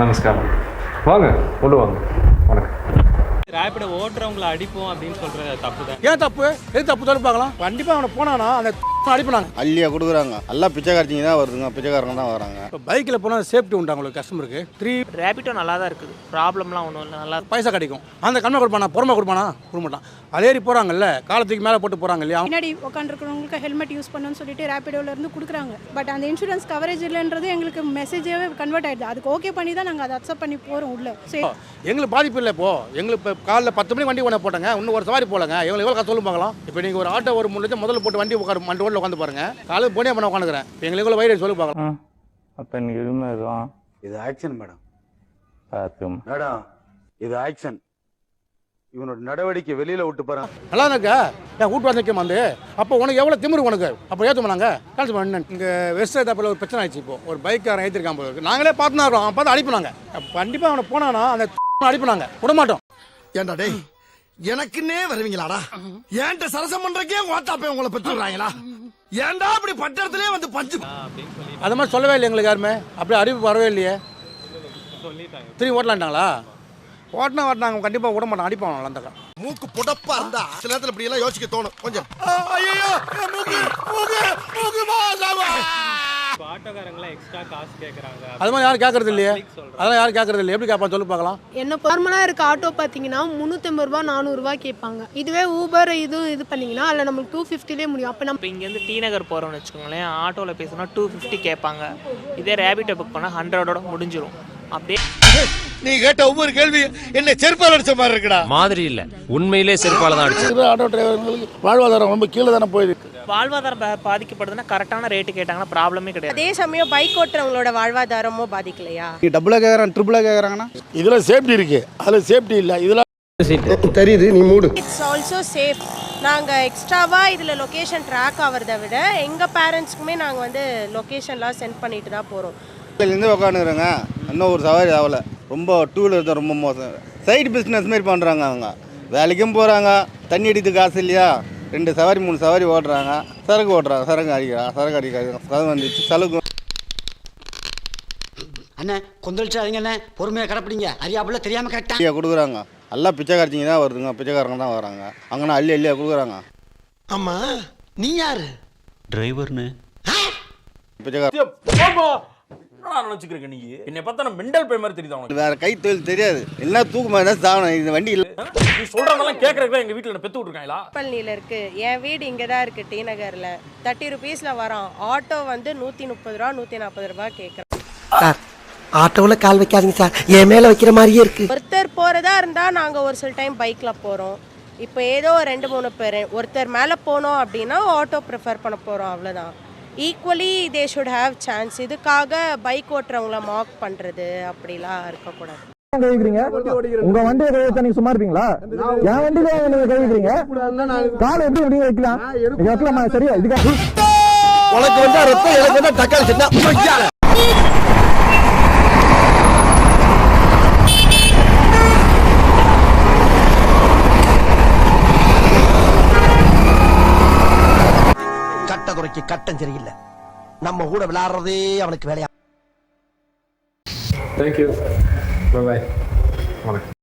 நமஸ்காரம். வாங்க உள்ள வாங்க. வணக்கம். ரேபிட ஓட்டுறவங்களை அடிப்போம் அப்படின்னு சொல்றது தப்பு தான் ஏன் தப்பு? எது தப்பு தான் பார்க்கலாம். கண்டிப்பாக அவனை போனானா அந்த அடிப்பாங்க அள்ளியா கொடுக்குறாங்க. எல்லாம் பிச்சைக்காரச்சிங்க தான் வருதுங்க. பிச்சைக்காரங்க தான் வராங்க. இப்போ பைக்கில் போனால் சேஃப்டி உண்டு அவங்களுக்கு கஸ்டமருக்கு? த்ரீ ரேபிட்டோ நல்லா தான் இருக்குது. ப்ராப்ளம்லாம் ஒன்றும் இல்லை. நல்லா பைசா கிடைக்கும். அந்த கண்மை கொடுப்பானா? பொறுமை கொடுப்பானா? கொடுக்க மாட்டான் அதேறி போகிறாங்கல்ல காலத்துக்கு மேலே போட்டு போகிறாங்க இல்லையா பின்னாடி உட்காந்துருக்கிறவங்களுக்கு ஹெல்மெட் யூஸ் பண்ணணும்னு சொல்லிட்டு ரேபிடோல இருந்து கொடுக்குறாங்க. பட் அந்த இன்சூரன்ஸ் கவரேஜ் இல்லைன்றது எங்களுக்கு மெசேஜாவே கன்வெர்ட் ஆயிடுது. அதுக்கு ஓகே பண்ணி தான் நாங்கள் அதை அக்செப்ட் பண்ணி போகிறோம் உள்ள. சரி எங்களுக்கு பாதிப்பு இல்லை இப்போ. எங்களுக்கு இப்போ காலைல பத்து மணிக்கு வண்டி ஒன்று போட்டாங்க. இன்னும் ஒரு சவாரி போலங்க. எங்களுக்கு எவ்வளோ காசு சொல்லு பார்க்கலாம் இப்போ நீங்கள் ஒரு ஆட்டோ ஒரு மூணு லட்சம் முதல்ல போட்டு வண்டி உட்காரு வண்டி ரோட்டில் உட்காந்து பாருங்க. காலையில் போனே பண்ண உட்காந்துக்கிறேன் எங்களுக்கு எவ்வளோ வயிறு சொல்லு பார்க்கலாம். அப்போ எனக்கு எதுவுமே இதுதான் இது ஆக்ஷன் மேடம் பார்த்தும் மேடம் இது ஆக்ஷன் இவனோட நடவடிக்கை வெளியில விட்டு போறான். நல்லா இருக்கா என் வீட்டு வந்து நிற்கும் வந்து அப்போ உனக்கு எவ்வளோ திமிரு உனக்கு? அப்போ ஏற்று பண்ணாங்க கேன்சல் பண்ண இங்கே வெஸ்ட் தப்பில் ஒரு பிரச்சனை ஆயிடுச்சு இப்போ. ஒரு பைக்காரன் ஏற்றிருக்கான் இருக்கு. நாங்களே பார்த்து தான் இருக்கோம் அவன் பார்த்து அடிப்பினாங்க கண்டிப்பாக அவனை போனானா அந்த அடிப்பினாங்க விட மாட்டோம். ஏண்டா டேய் எனக்குன்னே வருவீங்களாடா? ஏன்ட்ட சரசம் பண்றக்கே ஓட்டாப்பே உங்களை பெற்றுறாங்களா ஏன்டா அப்படி பட்டத்திலே வந்து பஞ்சு? அது மாதிரி சொல்லவே இல்லை எங்களுக்கு யாருமே? அப்படியே அறிவிப்பு வரவே இல்லையே. சொல்லிட்டாங்க. திரும்பி ஓட்டலான்ட்டாங்களா ஓட்டினா ஓட்டினாங்க. கண்டிப்பாக விட மாட்டான் அடிப்பான் அந்த மூக்கு புடப்பா இருந்தா சில நேரத்துல இப்படி எல்லாம் யோசிக்க தோணும். கொஞ்சம். ஐயோ மூக்கு மூக்கு. அது மாதிரி யாரும் கேட்கறது இல்லையே? அதெல்லாம் யாரும் கேட்கறது இல்லை எப்படி கேட்பான் சொல்லி பார்க்கலாம். என்ன நார்மலாக இருக்க ஆட்டோ பார்த்தீங்கன்னா முந்நூற்றம்பது ரூபா நானூறுரூவா கேட்பாங்க. இதுவே ஊபர் இதுவும் இது பண்ணீங்கன்னா அதில் நம்மளுக்கு டூ ஃபிஃப்டிலே முடியும். அப்போ நம்ம இங்கேருந்து டி நகர் போகிறோம்னு வச்சுக்கோங்களேன் ஆட்டோவில் பேசினா டூ ஃபிஃப்டி கேட்பாங்க. இதே ரேபிட்டோ புக் பண்ணால் ஹண்ட்ரடோட முடிஞ்சிரும். அப்படியே நீ கேட்ட ஒவ்வொரு கேள்வி என்ன செருப்பால் அடிச்ச மாதிரி இருக்குடா. மாதிரி இல்ல. உண்மையிலே செருப்பால தான் அடிச்சு ஆட்டோ டிரைவர்களுக்கு வாழ்வாதாரம் ரொம்ப கீழே தானே போயிருக்கு. வாழ்வாதாரம் பாதிக்கப்படுதுன்னா கரெக்டான ரேட்டு கேட்டாங்கன்னா ப்ராப்ளமே கிடையாது. அதே சமயம் பைக் ஓட்டுறவங்களோட வாழ்வாதாரமும் பாதிக்கலையா? டபுளாக கேட்குறான் ட்ரிபிளாக கேட்குறாங்கன்னா இதில் சேஃப்டி இருக்கு. அதில் சேஃப்டி இல்லை. இதில் தெரியுது நீ மூடு. இட்ஸ் ஆல்சோ சேஃப் நாங்கள் எக்ஸ்ட்ராவாக இதில் லொக்கேஷன் ட்ராக் ஆகிறத விட எங்கள் பேரண்ட்ஸ்க்குமே நாங்கள் வந்து லொக்கேஷன்லாம் சென்ட் பண்ணிட்டு தான் போகிறோம் இருந்து உட்காந்துக்கிறேங்க இன்னும் ஒரு சவாரி ஆகல. ரொம்ப டூ வீலர் தான் ரொம்ப மோசம். சைடு பிஸ்னஸ் மாதிரி பண்ணுறாங்க அவங்க. வேலைக்கும் போகிறாங்க தண்ணி அடித்து காசு இல்லையா? ரெண்டு சவாரி மூணு சவாரி ஓட்டுறாங்க சரக்கு ஓட்டுறாங்க சரக்கு அடிக்கிறாங்க சரக்கு அடிக்கிறாங்க சரக்கு வந்துச்சு செலவு அண்ணே கொந்தளிச்சாதீங்க அண்ணே பொறுமையா கடப்பிடிங்க. அறியாப்புல தெரியாம கேட்டேன் அள்ளியா கொடுக்குறாங்க. எல்லாம் பிச்சைக்காரச்சிங்க தான் வருதுங்க. பிச்சைக்காரங்க தான் வராங்க. அங்கன்னா அள்ளி அள்ளியா கொடுக்குறாங்க. ஆமா நீ யாரு? டிரைவர்னு பிச்சைக்கார நினச்சிக்கிறேன் நீ? என்னை பார்த்தா நான் மெண்டல் பே மாதிரி தெரியுது அவனுக்கு வேற கை தொழில் தெரியாது. எல்லாம் தூக்கு மாதிரி தான் சாகணும். இந்த வண்டி இல்லை. நீ சொல்கிறதெல்லாம் கேட்குறதுக்கு எங்கள் வீட்டில் பெற்று விட்ருக்காங்களா பழனியில் இருக்குது என் வீடு இங்கே தான் இருக்குது டி நகரில். தேர்ட்டி ருபீஸில் வரோம். ஆட்டோ வந்து நூற்றி முப்பது ரூபா நூற்றி நாற்பது ரூபா கேட்குறேன் ஆட்டோவில் கால் வைக்காதீங்க சார். என் மேல வைக்கிற மாதிரியே இருக்கு. ஒருத்தர் போகிறதா இருந்தால் நாங்கள் ஒரு சில டைம் பைக்கில் போகிறோம் இப்போ ஏதோ ரெண்டு மூணு பேர். ஒருத்தர் மேலே போனோம் அப்படின்னா ஆட்டோ ப்ரிஃபர் பண்ண போகிறோம் அவ்வளோதான் equally they should have chance இதுக்காக பைக் ஓட்டுறவங்கள மார்க் பண்ணுறது அப்படிலாம் இருக்கக்கூடாது. உங்க வண்டியை கழுவிட்டா நீங்க சும்மா இருப்பீங்களா? என் வண்டியில நீங்க கழுவிக்கிறீங்க? காலை எப்படி எப்படி வைக்கலாம்? சரியா? இதுக்காக உனக்கு வந்தா ரத்தம் எனக்கு வந்தா தக்காளி கட்டம் சரியில்லை. நம்ம கூட விளையாடுறதே அவனுக்கு வேலையா தேங்க்யூ பாய் வணக்கம்